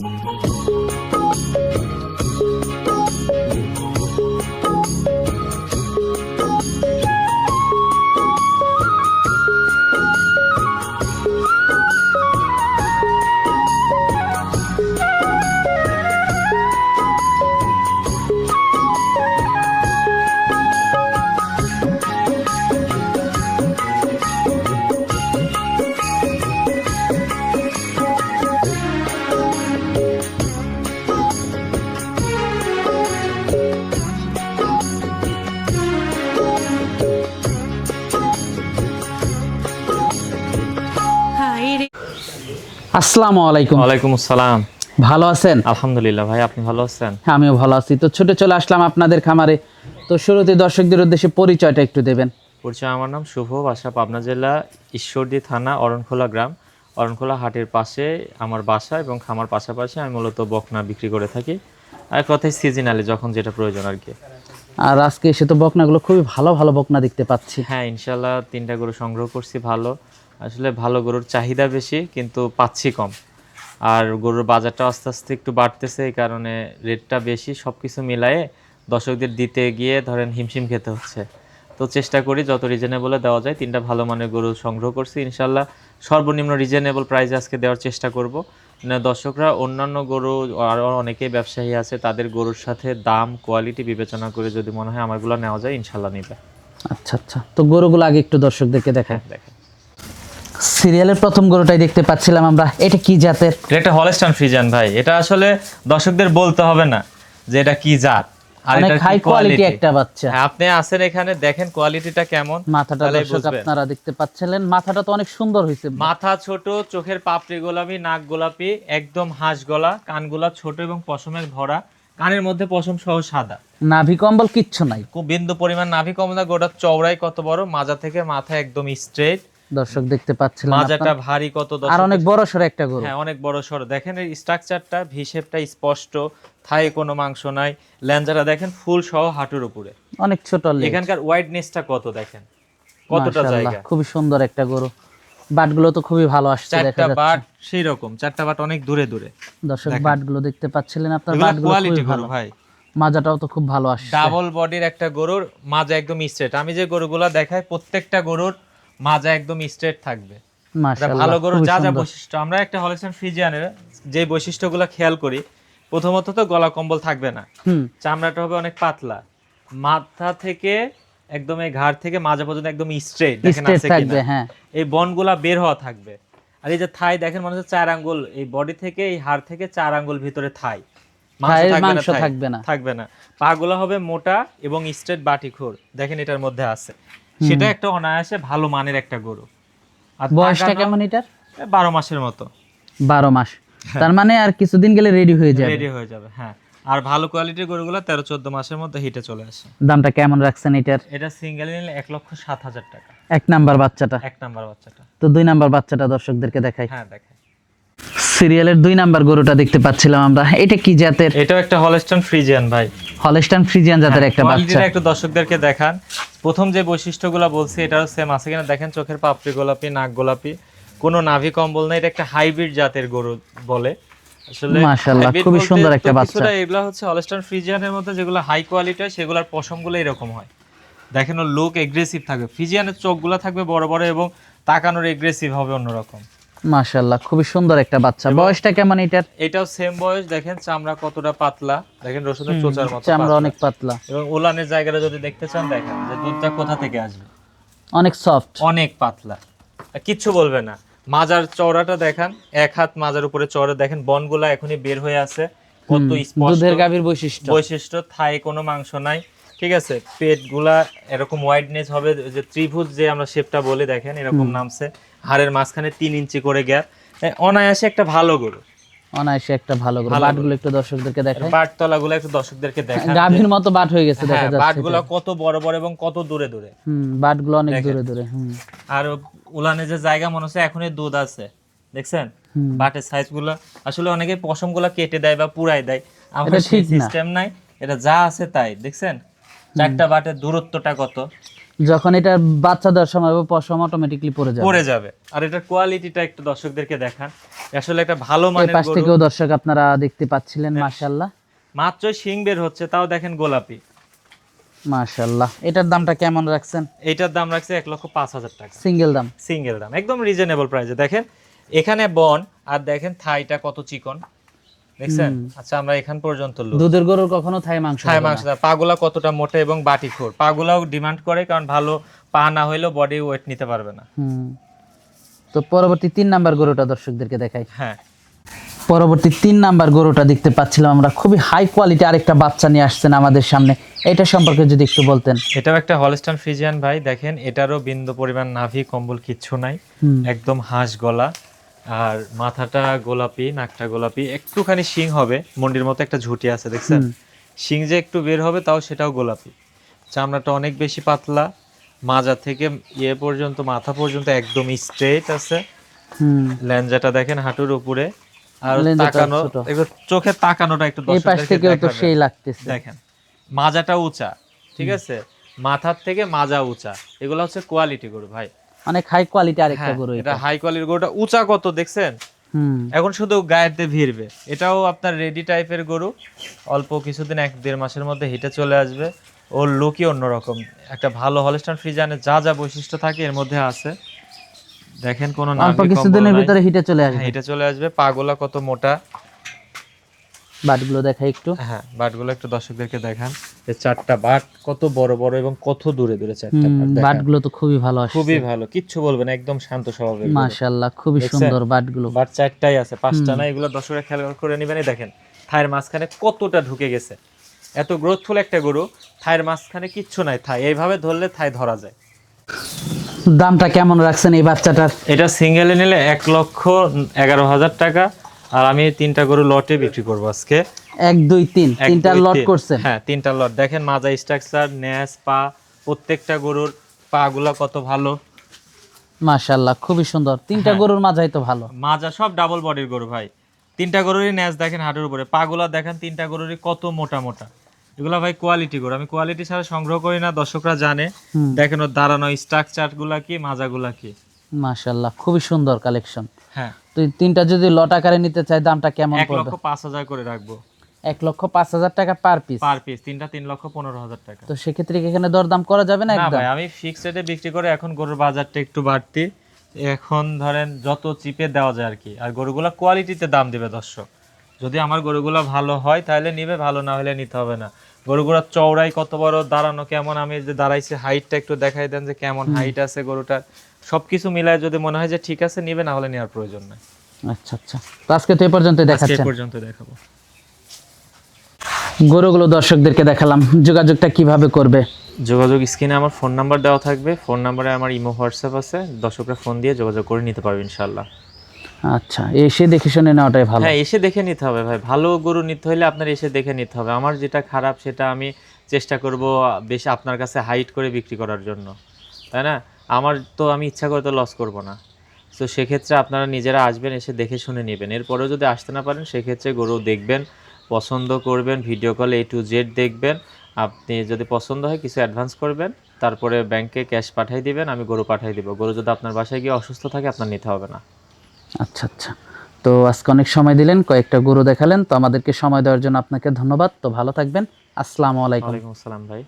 Música আসসালামু আলাইকুম। ওয়ালাইকুম আসসালাম। ভালো আছেন? আলহামদুলিল্লাহ ভাই আপনি ভালো আছেন? হ্যাঁ আমিও ভালো আছি। তো ছোটে চলে আসলাম আপনাদের খামারে। তো শুরুতে দর্শকদের উদ্দেশ্যে পরিচয়টা একটু দেবেন। পরিচয় আমার নাম শুভ বাসা পাবনা জেলা ঈশ্বরদী থানা অরণখোলা গ্রাম। অরণখোলা হাটের পাশে আমার বাসা এবং খামার পাশাপাশি আমি মূলত বকনা বিক্রি করে থাকি। আর কথায় সিজনালি যখন যেটা প্রয়োজন আর কি। আর আজকে এসে তো বকনাগুলো খুবই ভালো ভালো বকনা দেখতে পাচ্ছি। হ্যাঁ ইনশাল্লাহ তিনটা গরু সংগ্রহ করছি ভালো। আসলে ভালো গরুর চাহিদা বেশি কিন্তু পাচ্ছি কম। আর গরুর বাজারটা আস্তে আস্তে একটু বাড়তেছে এই কারণে রেটটা বেশি সব কিছু মিলায়ে দর্শকদের দিতে গিয়ে ধরেন হিমশিম খেতে হচ্ছে। তো চেষ্টা করি যত রিজনেবলে দেওয়া যায় তিনটা ভালো মানের গরু সংগ্রহ করছি ইনশাল্লাহ সর্বনিম্ন রিজনেবল প্রাইসে আজকে দেওয়ার চেষ্টা করব। না দর্শকরা অন্যান্য গরু আরও অনেকেই ব্যবসায়ী আছে তাদের গরুর সাথে দাম কোয়ালিটি বিবেচনা করে যদি মনে হয় আমারগুলো নেওয়া যায় ইনশাল্লাহ নিবে। আচ্ছা আচ্ছা। তো গরুগুলো আগে একটু দর্শকদেরকে দেখায় দেখেন সিরিয়ালের প্রথম গরুটাই দেখতে পাচ্ছিলাম আমরা। এটা কি জাতের? এটা একটা হলস্টান ফ্রিজান ভাই। এটা আসলে দর্শকদের বলতে হবে না যে এটা কি জাত। আর কি হাই কোয়ালিটি একটা বাচ্চা। হ্যাঁ, আপনি আছেন এখানে দেখেন কোয়ালিটিটা কেমন মাথাটা দর্শক আপনারা দেখতে পাচ্ছিলেন। মাথাটা তো অনেক সুন্দর হয়েছে। মাথা ছোট চোখের পাপড়ি গোলাপি নাক গোলাপি একদম হাঁস গলা কানগুলা ছোট এবং পশমের ভরা। কানের মধ্যে পশম সহ সাদা। নাভি কম্বল কিচ্ছু নাই। বিন্দু পরিমাণ নাভি কমদা গোটা চওড়াই কত বড় মাজা থেকে মাথা একদম স্ট্রেট দর্শক দেখতে পাচ্ছিলেন মাজাটা ভারী কত আর অনেক বড় সর একটা গরু। হ্যাঁ অনেক বড় সর দেখেন এই স্ট্রাকচারটা ভিশেপটা স্পষ্ট থায়ে কোনো মাংস নাই। ল্যাঞ্জাটা দেখেন ফুল সহ হাঁটুর উপরে। অনেক ছোট। এখানকার ওয়াইডনেসটা কত দেখেন? কতটা জায়গা? খুবই সুন্দর একটা গরু। বাটগুলো তো খুবই ভালো আসছে দেখা চারটা যাচ্ছে। বাট সেই রকম চারটা বাট অনেক দূরে দূরে। দর্শক বাটগুলো দেখতে পাচ্ছিলেন আপনার বাটগুলো কোয়ালিটি খুবই ভালো। ভাই। মাজাটাও তো খুব ভালো আসছে। ডাবল বডির একটা গরুর মাজা একদম স্ট্রেট আমি যে গরুগুলো দেখাই প্রত্যেকটা গরুর মাজা একদম স্ট্রেট থাকবে। ভালো গরুর যা যা বৈশিষ্ট্য। আমরা একটা হলিস্টান ফ্রিজিয়ানের যে বৈশিষ্ট্যগুলো খেয়াল করি প্রথমত তো গলা কম্বল থাকবে না। চামড়াটা হবে অনেক পাতলা। মাথা থেকে একদম এই ঘাড় থেকে মাজা পর্যন্ত একদম স্ট্রেট দেখেন আছে থাকবে কিনা? হ্যাঁ। এই বনগুলা বের হওয়া থাকবে। আর এই যে থাই দেখেন মনে হচ্ছে চার আঙ্গুল। এই বডি থেকে এই হাড় থেকে চার আঙ্গুল ভিতরে থাই। মাংস থাকবে না থাকবে না। থাকবে না। পাগুলো হবে মোটা এবং স্ট্রেট বাটি খোর দেখেন এটার মধ্যে আছে। সেটা একটা অনায়াসে ভালো মানের একটা গরু। আর বয়সটা কেমন এটার? বারো মাসের মতো। বারো মাস। তার মানে আর কিছুদিন গেলে রেডি হয়ে যাবে। রেডি হয়ে যাবে হ্যাঁ। আর ভালো কোয়ালিটির গরুগুলো তেরো চোদ্দ মাসের মধ্যে হিটে চলে আসে। দামটা কেমন রাখছেন এটার? এটা সিঙ্গেল নিলে এক লক্ষ সাত হাজার টাকা। এক নাম্বার বাচ্চাটা। এক নাম্বার বাচ্চাটা। তো দুই নাম্বার বাচ্চাটা দর্শকদেরকে দেখাই। হ্যাঁ দেখেন সিরিয়ালের দুই নাম্বার গরুটা দেখতে পাচ্ছিলাম আমরা। এটা কি জাতের? এটাও একটা হলস্টন ফ্রিজিয়ান ভাই। হলস্টান ফ্রিজিয়ান জাতের একটা বাচ্চা। একটু দর্শকদেরকে দেখান। প্রথম যে বৈশিষ্ট্যগুলো বলছি এটাও সেম আছে কিনা? দেখেন চোখের পাপড়ি গোলাপি নাক গোলাপি। কোনো নাভি কম্বল না এটা একটা হাইব্রিড জাতের গরু বলে। আসলে মাশাআল্লাহ, খুবই সুন্দর একটা বাচ্চা। এগুলা হচ্ছে হলস্টাইন ফ্রিজিয়ানের মধ্যে যেগুলো হাই কোয়ালিটি হয় সেগুলোর পশমগুলো এরকম হয়। দেখেন ওর লুক এগ্রেসিভ থাকবে ফ্রিজিয়ানের চোখগুলো থাকবে বড় বড় এবং তাকানোর এগ্রেসিভ হবে অন্যরকম। মাশাআল্লাহ খুবই সুন্দর একটা বাচ্চা। বয়সটা কেমন এটার? এটাও সেম বয়স দেখেন চামড়া কতটা পাতলা। দেখেন রসুনের চোচার মতো চামড়া অনেক পাতলা। এবং উলানের জায়গাটা যদি দেখতে চান দেখেন যে দুধটা কোথা থেকে আসবে। অনেক সফট অনেক পাতলা। কিচ্ছু বলবে না। মাজার চওড়াটা দেখান এক হাত মাজার উপরে চওড়া। দেখেন বনগুলা এখনই বের হয়ে আছে। কত স্পষ্ট দুধের গাভীর বৈশিষ্ট্য। বৈশিষ্ট্য থাই কোনো মাংস নাই। ঠিক আছে পেটগুলা এরকম ওয়াইডনেস হবে যে ত্রিভুজ যে আমরা শেপটা বলে দেখেন এরকম নামছে। হাড়ের মাঝখানে তিন ইঞ্চি করে গ্যাপ অনায়াসে একটা ভালো গরু। অনায়াসে একটা ভালো গরু। বাটগুলো একটু দর্শকদেরকে দেখাই। একটু দর্শকদেরকে দেখান। গাভীর মতো বাট হয়ে গেছে দেখা হ্যাঁ যাচ্ছে বাটগুলো কত বড় বড় এবং কত দূরে দূরে। হুম বাটগুলো অনেক দূরে দূরে হুম। আর উলানে যে জায়গা মনে হচ্ছে এখনই দুধ আছে দেখছেন? বাটের সাইজগুলো আসলে অনেকে পশমগুলা কেটে দেয় বা পুরাই দেয়। আমাদের সেই সিস্টেম নাই। এটা যা আছে তাই দেখছেন? চারটা বাটের দূরত্বটা কত? যখন এটা বাচ্চা দেওয়ার সময় পশম অটোমেটিকলি পড়ে যাবে। পড়ে যাবে। আর এটার কোয়ালিটিটা একটু দর্শকদেরকে দেখান। আসলে একটা ভালো মানের পাশ থেকেও দর্শক আপনারা দেখতে পাচ্ছিলেন মাশাল্লাহ মাত্র শিং বের হচ্ছে তাও দেখেন গোলাপি। মাশাল্লাহ এটার দামটা কেমন রাখছেন? এটার দাম রাখছে এক লক্ষ পাঁচ হাজার টাকা। সিঙ্গেল দাম। সিঙ্গেল দাম একদম রিজনেবল প্রাইসে দেখেন এখানে বন আর দেখেন থাইটা কত চিকন। দেখছেন? আচ্ছা আমরা এখান পর্যন্ত দুধের গরুর কখনো থাই মাংস থাই মাংস পাগুলা কতটা মোটা এবং বাটি খোর পাগুলাও ডিমান্ড করে কারণ ভালো পা না হইলেও বডি ওয়েট নিতে পারবে না। তো পরবর্তী তিন নাম্বার গরুটা দর্শকদেরকে দেখাই। হ্যাঁ। পরবর্তী তিন নাম্বার গরুটা দেখতে পাচ্ছিলাম আমরা। খুবই হাই কোয়ালিটি আরেকটা বাচ্চা নিয়ে আসছেন আমাদের সামনে। এটা সম্পর্কে যদি একটু বলতেন। এটাও একটা হলস্টান ফ্রিজিয়ান ভাই দেখেন। এটারও বিন্দু পরিমাণ নাভি কম্বল কিচ্ছু নাই। একদম হাঁস গলা। আর মাথাটা গোলাপি নাকটা গোলাপি একটুখানি শিং হবে মন্ডির মতো একটা ঝুঁটি আছে দেখছেন? শিং যে একটু বের হবে তাও সেটাও গোলাপি। চামড়াটা অনেক বেশি পাতলা মাজা থেকে ইয়ে পর্যন্ত মাথা পর্যন্ত একদম স্ট্রেট আছে। ল্যাঞ্জাটা দেখেন হাঁটুর উপরে। আর তাকানো। একটু চোখে তাকানোটা একটু এই পাশ থেকেও তো সেই লাগতেছে। দেখেন মাজাটা উঁচা ঠিক আছে? মাথার থেকে মাজা উঁচা। এগুলো হচ্ছে কোয়ালিটি গরু ভাই। অনেক হাই কোয়ালিটি আরেকটা হ্যাঁ, গরু এটা হাই কোয়ালিটির গরুটা উঁচা কত দেখছেন? এখন শুধু গায়েতে ভিড়বে। এটাও আপনার রেডি টাইপের গরু। অল্প কিছুদিন এক দেড় মাসের মধ্যে হিটে চলে আসবে। ওর লুকই অন্যরকম। একটা ভালো হলস্টান ফ্রিজানে যা যা বৈশিষ্ট্য থাকে এর মধ্যে আছে। দেখেন কোনো অল্প কিছুদিনের ভিতরে হিটে চলে আসবে। হিটে চলে আসবে। পাগলা কত মোটা? বাটগুলো দেখাই একটু। হ্যাঁ বাটগুলো একটু দর্শকদেরকে দেখান। চারটা বাট কত বড় বড় এবং কত দূরে দূরে চারটা বাট। বাটগুলো তো খুবই ভালো আসছে খুবই ভালো কিচ্ছু বলবেন না, একদম শান্ত স্বভাবের। মাশাআল্লাহ খুবই? সুন্দর বাটগুলো বাট চারটাই আছে পাঁচটা না এগুলো দর্শকরা খেয়াল করে নেবেন দেখেন থায়ের মাঝখানে কতটা ঢুকে গেছে এত গ্রোথফুল একটা গরু থায়ের মাঝখানে কিচ্ছু নাই থাই এইভাবে ধরলে থাই ধরা যায় দামটা কেমন রাখছেন এই বাচ্চাটার এটা সিঙ্গেলে নিলে এক লক্ষ এগারো হাজার টাকা আর আমি তিনটা গরু লটে বিক্রি করব আজকে এক দুই তিন। তিনটা লট তিন। করছেন। হ্যাঁ তিনটা লট দেখেন মাজা স্ট্রাকচার ন্যাস পা প্রত্যেকটা গরুর কত ভালো। মাশাআল্লাহ খুবই সুন্দর। তিনটা হ্যাঁ। গরুর মাঝাই তো ভালো। মাজা সব ডাবল বডির গরু ভাই। তিনটা গরুরই ন্যাস দেখেন হাঁটুর উপরে। পাগুলা দেখেন তিনটা গরুরই কত মোটা মোটা। এগুলা ভাই কোয়ালিটি গরু। আমি কোয়ালিটি ছাড়া সংগ্রহ করি না দর্শকরা জানে। দেখেন ওর দাঁড়ানো স্ট্রাকচারগুলা কি মাজাগুলা কি। মাশাআল্লাহ খুবই সুন্দর কালেকশন হ্যাঁ। তো তিনটা যদি লট আকারে নিতে চাই দামটা কেমন পড়বে লক্ষ পাঁচ হাজার করে রাখব। এক লক্ষ পাঁচ হাজার টাকা পার পিস পার পিস তিনটা তিন লক্ষ পনেরো হাজার টাকা। তো সেক্ষেত্রে এখানে দরদাম করা যাবে না ভাই আমি ফিক্সড রেটে বিক্রি করে এখন গরুর বাজারটা একটু বাড়তি। এখন ধরেন যত চিপে দেওয়া যায় আর কি। আর গরুগুলা কোয়ালিটিতে দাম দিবে দর্শক। যদি আমার গরুগুলা ভালো হয় তাহলে নিবে ভালো না হলে নিতে হবে না। চওড়াই কত বড় দাঁড়ানো কেমন? আমি যে দাঁড়াইছি হাইটটা একটু দেখাই দেন যে কেমন হাইট আছে গরুটার। সবকিছু মিলায় যদি মনে হয় যে ঠিক আছে নিবে না হলে নেওয়ার প্রয়োজন নাই। আচ্ছা আচ্ছা। আজকে তো এই পর্যন্ত এ পর্যন্ত দেখাবো। গরুগুলো দর্শকদেরকে দেখালাম। যোগাযোগটা কীভাবে করবে? যোগাযোগ স্ক্রিনে আমার ফোন নাম্বার দেওয়া থাকবে। ফোন নাম্বারে আমার ইমো হোয়াটসঅ্যাপ আছে। দর্শকরা ফোন দিয়ে যোগাযোগ করে নিতে পারবে ইনশাল্লাহ আচ্ছা এসে দেখে শুনে নেওয়াটাই ভালো। হ্যাঁ এসে দেখে নিতে হবে ভাই। ভালো গরু নিতে হলে আপনার এসে দেখে নিতে হবে। আমার যেটা খারাপ সেটা আমি চেষ্টা করব বেশি আপনার কাছে হাইট করে বিক্রি করার জন্য। তাই না? আমার তো আমি ইচ্ছা করে তো লস করব না। তো সেক্ষেত্রে আপনারা নিজেরা আসবেন এসে দেখে শুনে নেবেন। এরপরেও যদি আসতে না পারেন সেক্ষেত্রে গরু দেখবেন। পছন্দ করবেন ভিডিও কলে এ টু জেড দেখবেন। আপনি যদি পছন্দ হয় কিছু অ্যাডভান্স করবেন তারপরে ব্যাংকে ক্যাশ পাঠিয়ে দিবেন আমি গরু পাঠিয়ে দিব। গরু যদি আপনার বাসায় গিয়ে অসুস্থ থাকে আপনার নিতে হবে না। আচ্ছা আচ্ছা। তো আজকে অনেক সময় দিলেন কয়েকটা গরু দেখালেন তো আমাদেরকে সময় দেওয়ার জন্য আপনাকে ধন্যবাদ। তো ভালো থাকবেন। আসসালামু আলাইকুম। আসসালাম ভাই।